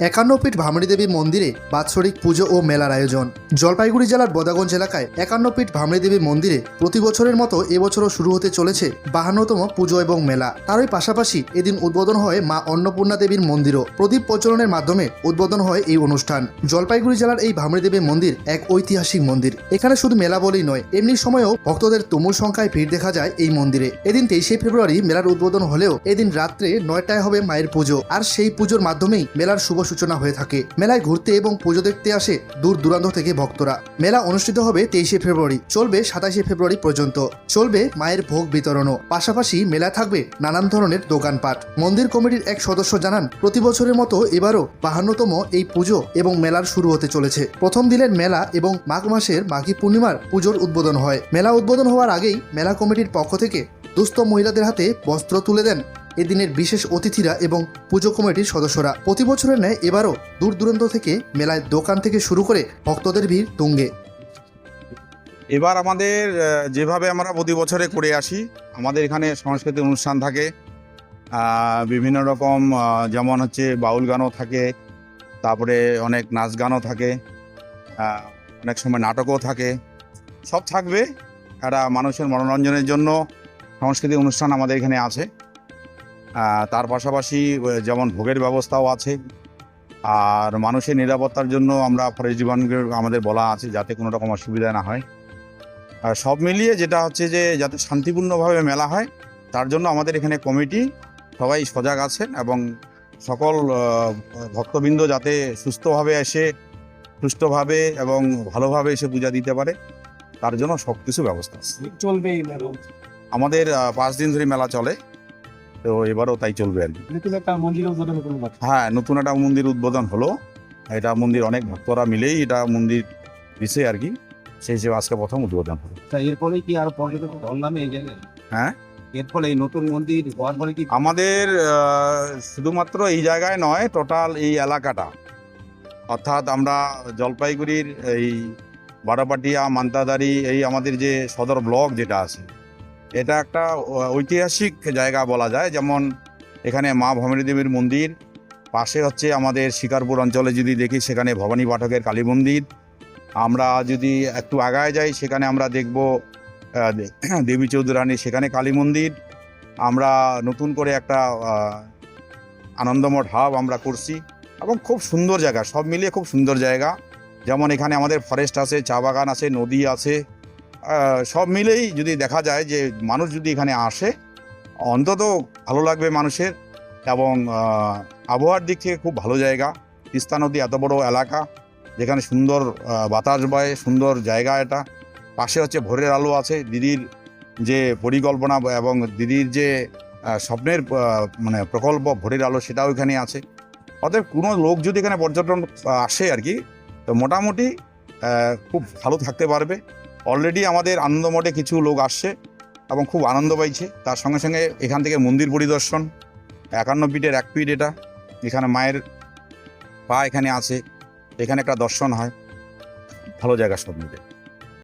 একান্ন ফিট ভামড়ি দেবী মন্দিরে বাৎসরিক পুজো ও মেলার আয়োজন। জলপাইগুড়ি জেলার বদাগঞ্জ এলাকায় একান্ন ফিট ভামড়ি দেবী মন্দিরে প্রতি বছরের মতো এবছরও শুরু হতে চলেছে বাহান্নতম পুজো এবং মেলা। তারই পাশাপাশি এদিন উদ্বোধন হয় মা অন্নপূর্ণা দেবীর মন্দিরও। প্রদীপ প্রচলনের মাধ্যমে উদ্বোধন হয় এই অনুষ্ঠান। জলপাইগুড়ি জেলার এই ভামড়ি দেবী মন্দির এক ঐতিহাসিক মন্দির। এখানে শুধু মেলা বলেই নয়, এমনি সময়েও ভক্তদের তুমুল সংখ্যায় ভিড় দেখা যায় এই মন্দিরে। এদিন তেইশে ফেব্রুয়ারি মেলার উদ্বোধন হলেও এদিন রাত্রে নয়টায় হবে মায়ের পুজো। আর সেই পুজোর মাধ্যমেই মেলার শুভ সূচনা হয়ে থাকে। মেলায় ঘুরতে এবং পুজো দেখতে আসে দূর দূরান্ত থেকে ভক্তরা। মেলা অনুষ্ঠিত হবে তেইশে ফেব্রুয়ারি, চলবে সাতাশে ফেব্রুয়ারি পর্যন্ত। চলবে মায়ের ভোগ বিতরণও। পাশাপাশি মেলা থাকবে নানান ধরনের দোকানপাট। মন্দির কমিটির এক সদস্য জানান, প্রতি বছরের মতো এবারও বাহান্নতম এই পুজো এবং মেলার শুরু হতে চলেছে। প্রথম দিনের মেলা এবং মাঘ মাসের মাঘী পূর্ণিমার পুজোর উদ্বোধন হয়। মেলা উদ্বোধন হওয়ার আগেই মেলা কমিটির পক্ষ থেকে দুস্থ মহিলাদের হাতে বস্ত্র তুলে দেন এদিনের বিশেষ অতিথিরা এবং পুজো কমিটির সদস্যরা। প্রতি বছরের ন্যায় এবারও দূর দূরান্ত থেকে মেলায় দোকান থেকে শুরু করে ভক্তদের ভিড় তুঙ্গে। এবার আমাদের যেভাবে আমরা প্রতি বছরে করে আসি, আমাদের এখানে সাংস্কৃতিক অনুষ্ঠান থাকে বিভিন্ন রকম যেমন হচ্ছে বাউল গানও থাকে, তারপরে অনেক নাচ গানও থাকে অনেক সময় নাটকও থাকে। সব থাকবে, একটা মানুষের মনোরঞ্জনের জন্য সাংস্কৃতিক অনুষ্ঠান আমাদের এখানে আছে। তার পাশাপাশি যেমন ভোগের ব্যবস্থাও আছে। আর মানুষের নিরাপত্তার জন্য আমরা ফরেস্ট ডিপার্টমেন্টকে আমাদের বলা আছে যাতে কোনো রকম অসুবিধা না হয়। আর সব মিলিয়ে যেটা হচ্ছে যে যাতে শান্তিপূর্ণভাবে মেলা হয় তার জন্য আমাদের এখানে কমিটি সবাই সজাগ আছেন এবং সকল ভক্তবৃন্দ যাতে সুস্থভাবে এসে সুষ্ঠুভাবে এবং ভালোভাবে এসে পূজা দিতে পারে তার জন্য সব কিছু ব্যবস্থা আছে। চলবে আমাদের পাঁচ দিন ধরে মেলা চলে। তো এবারও তাই চলবে আর কি। হ্যাঁ নতুন একটা মন্দির উদ্বোধন হলো। এটা মন্দির অনেক ভক্তরা মিলেই এটা মন্দির দিছে আর কি। সেই হিসেবে আজকে প্রথম উদ্বোধন হলো। এরপরে কি আর পর্যটক ঢল নামে এই জায়গায়? হ্যাঁ? এর ফলে এই নতুন মন্দির হওয়ার পরে কি আমাদের শুধুমাত্র এই জায়গায় নয় টোটাল এই এলাকাটা। অর্থাৎ আমরা জলপাইগুড়ির এই বারোপাটিয়া মান্তাদারি এই আমাদের যে সদর ব্লক যেটা আছে এটা একটা ঐতিহাসিক জায়গা বলা যায়। যেমন এখানে মা ভবানী দেবীর মন্দির, পাশে হচ্ছে আমাদের শিকারপুর অঞ্চলে যদি দেখি সেখানে ভবানী পাঠকের কালী মন্দির। আমরা যদি একটু আগায় যাই, সেখানে আমরা দেখব দেবী চৌধুরানী সেখানে কালী মন্দির। আমরা নতুন করে একটা আনন্দমঠ হাব আমরা করছি এবং খুব সুন্দর জায়গা, সব মিলিয়ে খুব সুন্দর জায়গা। যেমন এখানে আমাদের ফরেস্ট আছে, চা বাগান আছে, নদী আছে সব মিলেই যদি দেখা যায় যে মানুষ যদি এখানে আসে, অন্তত ভালো লাগবে মানুষের এবং আবহাওয়ার দিক থেকে খুব ভালো জায়গা। তিস্তা নদী এত বড় এলাকা, যেখানে সুন্দর বাতাস বয়, সুন্দর জায়গা এটা। পাশে হচ্ছে ভোরের আলো আছে, দিদির যে পরিকল্পনা এবং দিদির যে স্বপ্নের মানে প্রকল্প ভোরের আলো সেটাও এখানে আছে। অতএব কোনো লোক যদি এখানে পর্যটন আসে আর কি, তো মোটামুটি খুব ভালো থাকতে পারবে। অলরেডি আমাদের আনন্দমঠে কিছু লোক আসছে এবং খুব আনন্দ পাইছে। তার সঙ্গে সঙ্গে এখান থেকে মন্দির পরিদর্শন, একান্ন পিটের এক পিট এটা, এখানে মায়ের পা এখানে আছে, এখানে একটা দর্শন হয়। ভালো জায়গা সব মিলে।